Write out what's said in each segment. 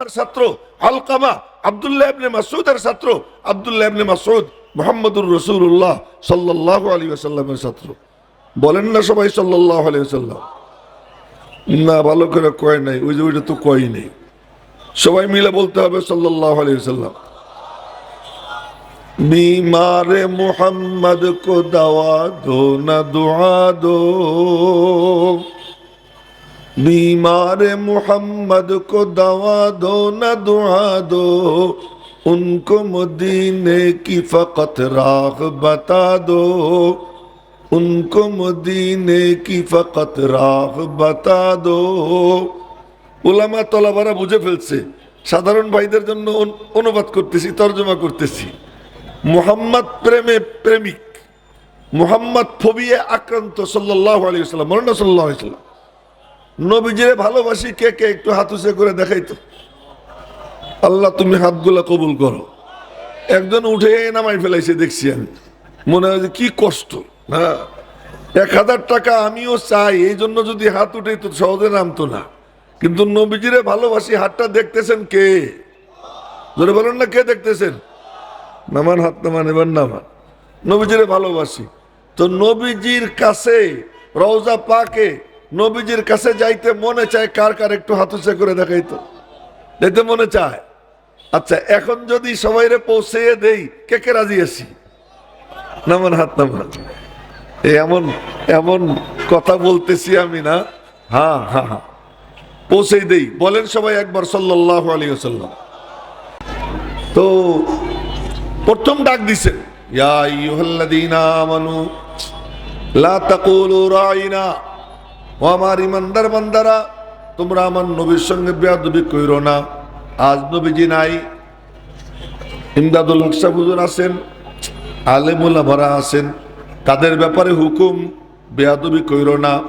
ছাত্র আলকামা আবদুল্লাহ ইবনে মাসুদের ছাত্র আবদুল্লাহ ইবনে মাসুদ মোহাম্মদুর রসুল্লাহ সাল্লাহ আলী আসাল্লামের ছাত্র। বলেন না সবাই সাল্লাহ আলী আসাল্লাম না, ভালো করে কয় নাই, ওই যে ওইটা তো কয় নেই। সবাই মিলে বলতে হবে সাল্লাহ আলী আসাল্লাম বিমারে মোহাম্মদ কো দাওয়া দো না দোয়া দো। बीमार मोहम्मद को दवा दो न दुआ दो उनको मदीने की फकत राह बता दो उनको मदीने की फकत राह बता दो ওলামা তলাবারা বুঝে ফেলছে সাধারণ ভাইদের জন্য অনু- অনুবাদ করতেছি তর্জমা করতেছি মুহাম্মদ প্রেমে প্রেমিক মুহাম্মদ ফবিয়ে আক্রান্ত সাল্লাহ আলিয়াল্লাম মরনা সাল্লাহ আলাইসাল্লাম নবীজিরে ভালোবাসি, কে কে একটু হাত উঁচে করে দেখাইতো। আল্লাহ, তুমি হাতগুলা কবুল করো। একজন উঠে নামাই ফেলাইছে, দেখছি আমি। মনে হয় কি কষ্ট হ্যাঁ এক হাজার টাকা আমিও চাই এই জন্য যদি হাত উঠে তো সহজে নামতো না। কিন্তু নবীজিরে ভালোবাসি, হাতটা দেখতেছেন কে? ধরে বলেন না, কে দেখতেছেন? নামান, হাত নামান, এবার নামান। নবীজিরে ভালোবাসি। তো নবীজির কাছে, রওজা পাকে নবীজির কাছে যাইতে মনে চায় কার কার একটু হাত করে দেখাইতো। যাইতে মনে চায়। আচ্ছা এখন যদি সবাইরে পৌঁছে দেই, কে কে রাজি আছি? নামান হাত, নামান এমন এমন কথা বলতেছি আমি না। হ্যাঁ হ্যাঁ হ্যাঁ। পৌঁছে দেই। বলেন সবাই একবার সাল্লাহ আলী সাল্লাম তো প্রথম ডাক দিছে ইয়া আইয়ুহাল্লাযীনা আমানু, লা তাকুলু রাইনা ও আমার ইমানদার বান্দারা, তোমরা আমার নবীর সঙ্গে বেয়াদবি কইরো না। আজ নবীজি নাই। ইমদাদুল হক হুজুর আছেন আলেমুল্লাহ ভরা আছেন। তাদের ব্যাপারে হুকুম, বেয়াদবি কইরো না।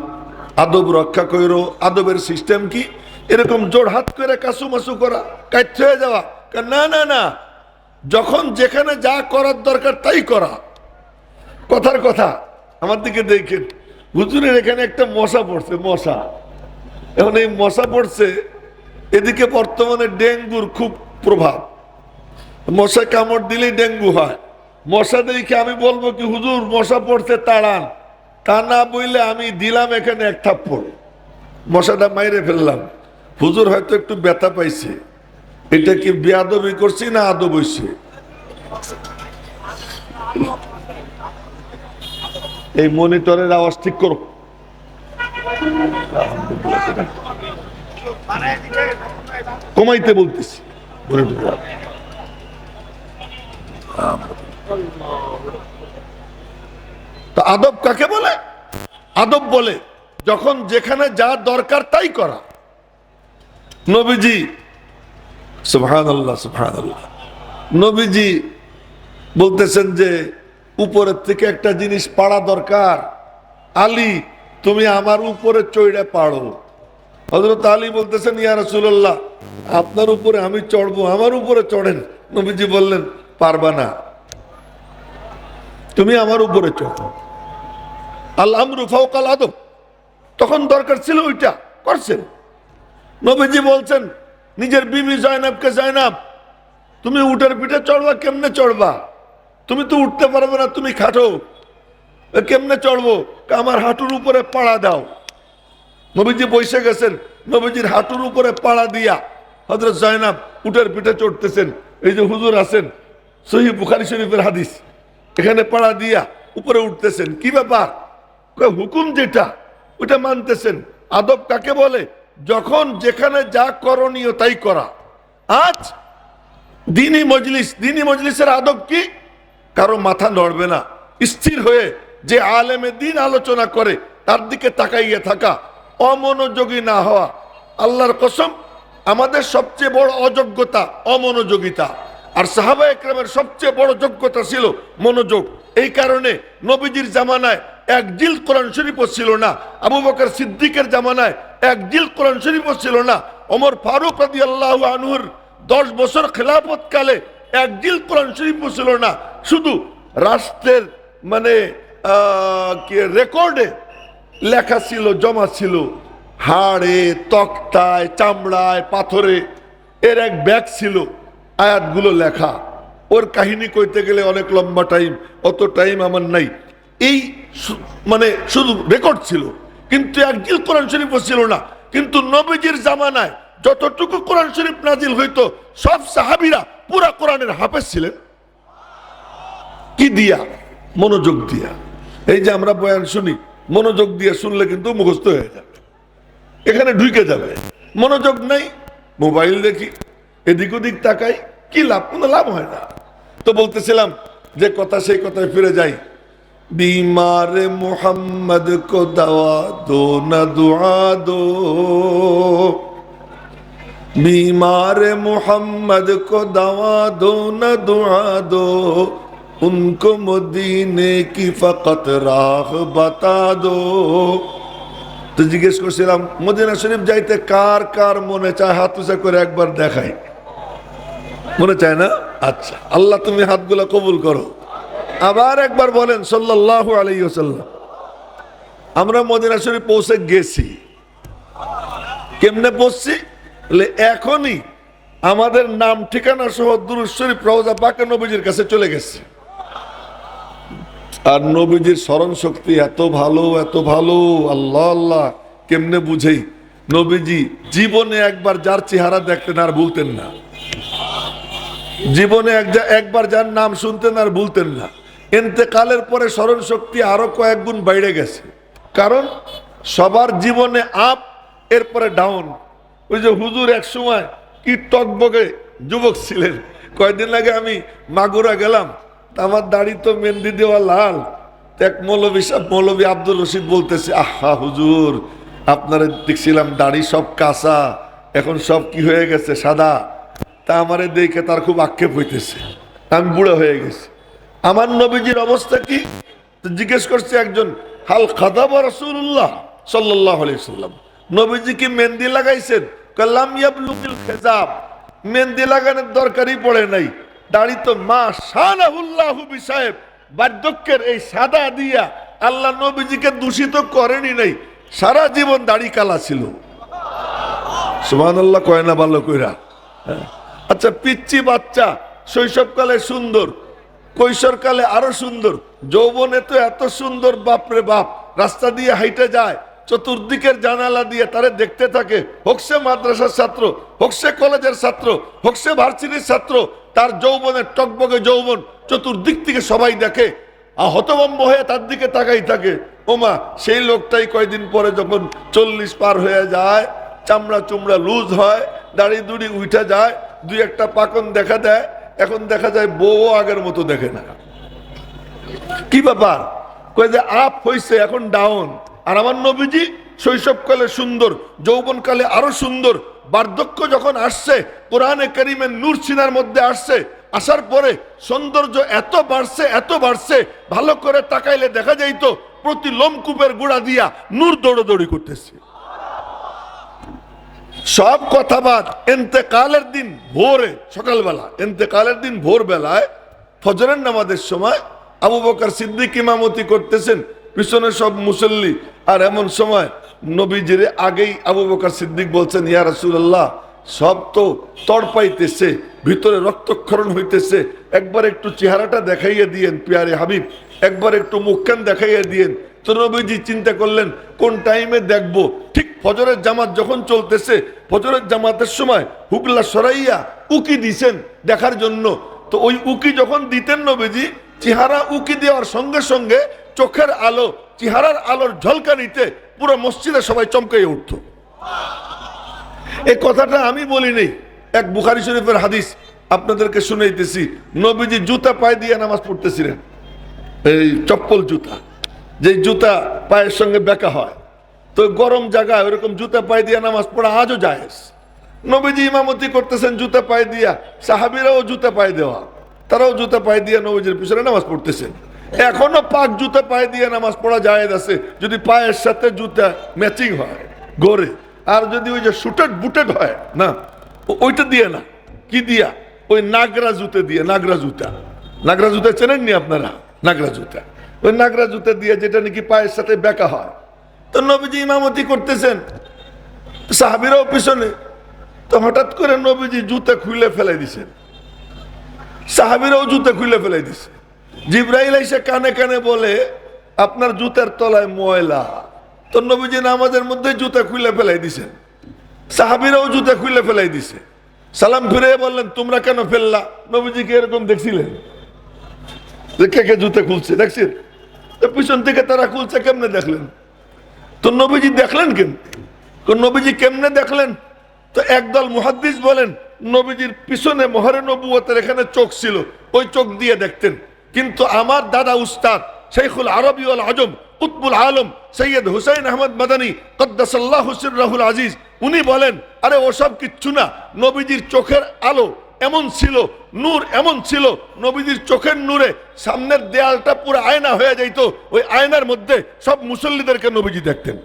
আদব রক্ষা কইরো। আদবের সিস্টেম কি? এরকম জোড় হাত করে কাসু মাসু করা কাইট হয়ে যাওয়া। না না না। যখন যেখানে যা করার দরকার তাই করা। কথার কথা, আমার দিকে দেখেন। হুজুরের এখানে একটা মশা পড়ছে, মশা। এখন এই মশা পড়ছে, এদিকে বর্তমানে ডেঙ্গুর খুব প্রভাব। মশা কামড় দিলেই ডেঙ্গু হয়। মশা দেখে আমি বলব কি, হুজুর, মশা পড়ছে, তাড়ান। তা না বইলে আমি দিলাম এখানে এক থাপ্পড়। মশাটা মাইরে ফেললাম। হুজুর হয়তো একটু ব্যথা পাইছে। এটা কি বেয়াদবি করছি না আদব হইছে? এই মনিটরের আওয়াজ ঠিক করো। কমাইতে বলতেছি। আদব কাকে বলে? আদব বলে, যখন যেখানে যা দরকার তাই করা। নবীজি সুবহান আল্লাহ আল্লাহ নবীজি বলতেছেন যে উপরের থেকে একটা জিনিস পাড়া দরকার। আলী, তুমি আমার উপরে চড়ে পাড়ো। হজরত আলী বলতেছেন, ইয়া রাসূলুল্লাহ, আপনার উপরে আমি চড়বো, আমার উপরে চড়েন। নবীজি বললেন, পারবা না। তুমি আমার উপরে চড়ো। আল আমরু ফাওকাল আদব। তখন দরকার ছিল ওইটা, করছেন। নবীজি বলছেন, নিজের বিবি জয়নাবকে জয়নাব, তুমি উটের পিঠে চড়বা, কেমনে চড়বা? তুমি তো উঠতে পারবে না, তুমি খাটো। কেমনে চড়বো? আমার হাঁটুর উপরে পাড়া দাও। নবীজি বসে গেছেন, নবীজির হাঁটুর উপরে পাড়া দিয়া। হজরত জয়নাব উটের পিঠে চড়তেছেন, এই যে হুজুর আছেন সহি বুখারি শরীফের হাদিস। এখানে পাড়া দিয়া উপরে উঠতেছেন। কি ব্যাপার? হুকুম যেটা ওটা মানতেছেন। আদব কাকে বলে? যখন যেখানে যা করণীয় তাই করা। আজ দিনী মজলিস, দিনী মজলিসের আদব কি? কারও মাথা নড়বে না। স্থির হয়ে যে আলেমে দিন আলোচনা করে, তার দিকে তাকাইয়ে থাকা অমনোযোগী না হওয়া আল্লাহর কসম, আমাদের সবচেয়ে বড় অযোগ্যতা অমনোযোগিতা। আর সাহাবা একরামের সবচেয়ে বড় যোগ্যতা ছিল মনোযোগ। এই কারণে নবীজির জামানায় এক জিল কোরআন শরীফও ছিল না, আবু বকর সিদ্দিকের জামানায় এক জিল কোরআন শরীফও ছিল না অমর ফারুক রাদি আল্লাহ আনহুর দশ বছর খেলাফতকালে এক জিল কোরআন শরীফও ছিল না শুধু রাষ্ট্রের মানে রেকর্ডে লেখা ছিল, জমা ছিল, হাড়ে, তক্তায়, চামড়ায়, পাথরে, এর এক ব্যাগ ছিল, আয়াতগুলো লেখা। ওর কাহিনী কইতে গেলে অনেক লম্বা টাইম, অত টাইম আমার নাই। এই মানে শুধু রেকর্ড ছিল, কিন্তু একদিন কোরআন শরীফও ছিল না। কিন্তু নবীজির জামানায় যতটুকু কোরআন শরীফ নাজিল হইতো, সব সাহাবিরা পুরা কোরআনের হাফেজ ছিলেন। কি দিয়া? মনোযোগ দিয়া। এই যে আমরা বয়ান শুনি, মনোযোগ দিয়ে শুনলে কিন্তু মুখস্থ হয়ে যাবে এখানে ঢুকে যাবে। মনোযোগ নাই, মোবাইল দেখি, এদিক ওদিক তাকাই, কি লাভ? কোনো লাভ হয় না। তো বলতেছিলাম যে কথা সেই কথায় ফিরে যাই। বিমার মোহাম্মদ কো দাওয়া দো না দোয়া দো। বিমার মোহাম্মদ কো দাওয়া দো না দোয়া দো। उनको मदीने की फकत राह बता दो তো জিজ্ঞেস করছিলাম মদিনা শরীফ যাইতে কার কার মনে চায় হাত উঁচা করে একবার দেখাই মনে চায় না আচ্ছা আল্লাহ তুমি হাতগুলো কবুল করো আবার একবার বলেন সাল্লাল্লাহু আলাইহি ওয়াসাল্লাম আমরা মদিনা শরীফ পৌঁছে গেছি কেমনে পৌঁছছি বলে এখনই আমাদের নাম ঠিকানা সহ দুরুদ শরীফ রওজা পাকে নবীজির কাছে চলে গেছে আর নবীজির স্মরণ শক্তি এত ভালো এত ভালো। আল্লাহ আল্লাহ, কেমনে বুঝেই? নবীজি জীবনে একবার যার চেহারা দেখতেন আর ভুলতেন না। জীবনে একবার যার নাম শুনতেন আর ভুলতেন না। এতেকালের পরে স্মরণ শক্তি আরও কয়েক গুণ বাইরে গেছে। কারণ সবার জীবনে আপ, এরপরে ডাউন। ওই যে হুজুর এক সময় কি টকবগে যুবক ছিলেন। কয়েকদিন আগে আমি মাগুরা গেলাম। আমার দাড়ি তো মেহেন্দি দেওয়া লাল। এক মৌলবী সাহেব মৌলবী আব্দুল রশিদ বলতেছে, আহা, হুজুর, আপনারা দেখছিলাম দাড়ি সব কাঁচা, এখন সব কি হয়ে গেছে, সাদা। তা আমারে দেখে তার খুব আক্ষেপ হইতেছে। আমি বুড়ো হয়ে গেছি। আমার নবীজির অবস্থা কি? জিজ্ঞেস করছে একজন, হাল খাদাব রসুল্লাহ সাল্লাহ সাল্লাম। নবীজি কি মেহেন্দি লাগাইছেন? কাল্লাম ইয়াবলুকিল খেজাব। মেহেন্দি লাগানোর দরকারই পড়ে নাই। দাড়ি তো মা শানাহুল্লাহু বিসাহেব বার্ধক্যের এই সাদা দিয়া আল্লাহ নবীজিকে দূষিত করেনি নাই, সারা জীবন দাড়ি কালা ছিল সুমান আল্লাহ কয় না ভালো কইরা হ্যাঁ। আচ্ছা পিচ্ছি বাচ্চা শৈশবকালে সুন্দর, কৈশোরকালে আরও সুন্দর, যৌবনে তো এত সুন্দর বাপরে বাপ, রাস্তা দিয়ে হাইটে যায় চতুর্দিকের জানালা দিয়ে তারে দেখতে থাকে। হোকসে মাদ্রাসার ছাত্র হোকসে কলেজের ছাত্র হোকসে ভার্সিটির ছাত্র, তার যৌবনের টকবগে যৌবন চতুর্দিক থেকে সবাই দেখে। আর হতভম্ব হয়ে তার দিকে তাকাই থাকে। ওমা, সেই লোকটাই কয়দিন পরে যখন চল্লিশ পার হয়ে যায়, চামড়া চুমড়া লুজ হয়, দাড়ি দুড়ি উঠে যায়, দুই একটা পাকন দেখা দেয়, এখন দেখা যায় বউ আগের মতো দেখে না। কি ব্যাপার? কয়ে যে আপ হইছে, এখন ডাউন আর আমার নবীজি শৈশবকালে সুন্দর, যৌবনকালে আরও সুন্দর। বার্ধক্য যখন আসছে, কোরআনে করিমের নূর সিনার মধ্যে আসছে, আসার পরে সৌন্দর্য এত বাড়ছে এত বাড়ছে, ভালো করে তাকাইলে দেখা যাইত প্রতি লোমকূপের গুড়া দিয়া নূর দৌড়দৌড়ি করতেছে। সব কথা বাদ এতেকালের দিন ভোরে, সকালবেলা এতেকালের দিন ভোর বেলায় ফজরের নামাজের সময় আবু বকর সিদ্দিক ইমামতি করতেছেন। পিছনে সব মুসল্লি। আর এমন সময় নবীজির আগেই আবু বকর সিদ্দিক বলছেন, ইয়া রাসূলুল্লাহ, সব তো তড়পাইতেছে, ভিতরে রক্তক্ষরণ হইতেছে। একবার একটু চেহারাটা দেখাইয়া দিয়েন, পিয়ারে হাবিব, একবার একটু মুখখান দেখাইয়া দিয়েন। তো নবীজি চিন্তা করলেন, কোন টাইমে দেখব? ঠিক ফজরের জামাত যখন চলতেছে, ফজরের জামাতের সময় হুগলা সরাইয়া উকি দিছেন দেখার জন্য। তো ওই উকি যখন দিতেন নবীজি চেহারা উকি দেওয়ার সঙ্গে সঙ্গে চোখের আলো, চেহারার আলোর ঝলকানিতে পুরো মসজিদে সবাই চমকে উঠত। এই কথাটা আমি বলি নেই এক বুখারি শরীফের হাদিস আপনাদেরকে শুনাইতেছি। নবীজি জুতা পায়ে দিয়ে নামাজ পড়তেছিলেন। এই চপ্পল জুতা যে জুতা পায়ের সঙ্গে বেঁকা হয়। তো গরম জায়গায় ওরকম জুতা পায়ে দিয়ে নামাজ পড়া আজও যায় নবীজি ইমামতি করতেছেন জুতা পায়ে দিয়া, সাহাবিরাও জুতা পায়ে দেওয়া। তারাও জুতা পায়ে দিয়ে নবীজির পিছনে নামাজ পড়তেছেন এখনও পাক জুতা পায়ে দিয়ে নামাজ পড়া যায় আছে, যদি পায়ের সাথে জুতা ম্যাচিং হয়, গড়ে। আর যদি ওই যে শুটেড বুটেড হয়, না ওইটা দিয়ে না। কি দিয়া? ওই নাগরা জুতে দিয়ে, নাগরা জুতা। নাগরা জুতা চেনেননি আপনারা? নাগরা জুতা। ওই নাগরা জুতা দিয়ে যেটা নাকি পায়ের সাথে বেঁকা হয়। তো নবীজি ইমামতি করতেছেন। সাহাবিরাও পিছনে। তো হঠাৎ করে নবীজি জুতা খুলে ফেলে দিছেন। সাহাবিরাও জুতে খুলে ফেলে দিছে। জিব্রাইল এসে কানে কানে বলে, আপনার জুতার তলায় ময়লা। তো নবীজি নামাজের মধ্যে জুতা খুলে ফেলাই দিছেন। সাহাবিরাও জুতা খুলে ফেলাই দিছে। সালাম ফিরে বললেন, তোমরা কেন ফেললা? নবীজিকে এরকম দেখছিলেন কে কে জুতা খুলছে, দেখছেন? পিছন থেকে তারা খুলছে, কেমনে দেখলেন? তো নবীজি দেখলেন কেন? নবীজি কেমনে দেখলেন? তো একদল মুহাদ্দিস বলেন, নবীজির পিছনে মহরে নবুয়তের এখানে চোখ ছিল, ওই চোখ দিয়ে দেখতেন। কিন্তু আমার দাদা উস্তাদ শেখুল আরবি আজম, কুতবুল আলম, সৈয়দ হুসাইন আহমদ মাদানী, কদ্দাসাল্লাহ রাহুল আজিজ, উনি বলেন, আরে ওসব কিচ্ছু না, নবীজির চোখের আলো এমন ছিল, নূর এমন ছিল, নবীজির চোখের নূরে সামনের দেয়ালটা পুরো আয়না হয়ে যাইতো, ওই আয়নার মধ্যে সব মুসল্লিদেরকে নবীজি দেখতেন।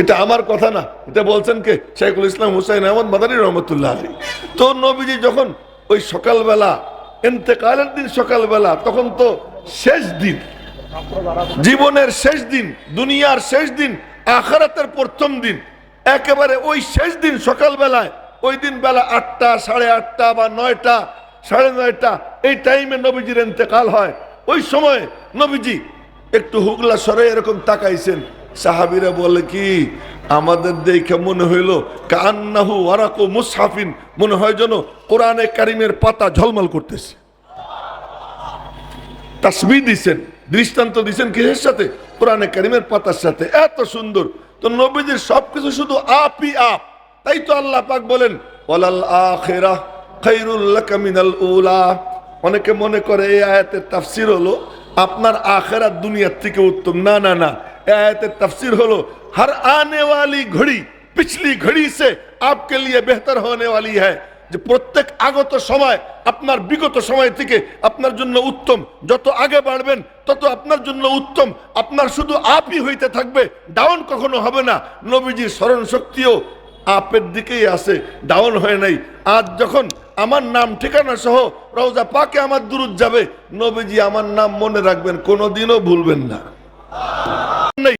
এটা আমার কথা না। এটা বলছেন কে? শেখুল ইসলাম হুসাইন আহমদ মাদানী রহমতুল্লাহ আলী তো নবীজি যখন ওই সকালবেলা এতেকালের দিন সকালবেলা, তখন তো শেষ দিন। জীবনের শেষ দিন, দুনিয়ার শেষ দিন, আখারাতের প্রথম দিন। একেবারে ওই শেষ দিন সকালবেলায়, ওই দিন বেলা আটটা, সাড়ে আটটা বা নয়টা, সাড়ে নয়টা, এই টাইমে নবীজির এতেকাল হয়। ওই সময় নবীজি একটু হুগলা সরে এরকম তাকাইছেন। সাহাবিরা বলে কি, আমাদের দেখে মনে হইল কান্নাহু ওয়ারাকু মুসহাফিন, মনে হয় যেন কোরআনে কারিমের পাতা ঝলমল করতেছে। তাসবি দিছেন, দৃষ্টান্ত দিছেন কিসের সাথে? কোরআনে কারিমের পাতার সাথে। এত সুন্দর। তো নবীজির সবকিছু শুধু আপই আপ। তাই তো আল্লাহ পাক বলেন, ওয়ালাল আখিরাহ খায়রুল লাকা মিনাল উলা। অনেকে মনে করে এই আয়াতের তাফসীর হলো, আপনার আখেরাত দুনিয়ার থেকে উত্তম। না না না। এই আয়াতের তাফসীর হলো हर आने वाली घड़ी पिछली घड़ी से आपके लिए बेहतर होने वाली है যে প্রত্যেক আগত সময় আপনার বিগত সময় থেকে আপনার জন্য উত্তম যত আগে বাড়বেন তত আপনার জন্য উত্তম আপনার শুধু আপই হইতে থাকবে ডাউন কখনো হবে না নবীজির স্মরণ শক্তিও আপের দিকেই আছে ডাউন হয় নাই আজ যখন আমার নাম ঠিকানা সহ রওজা পাকে আমার দূরত যাবে নবীজি আমার নাম মনে রাখবেন কোনোদিনও ভুলবেন না me.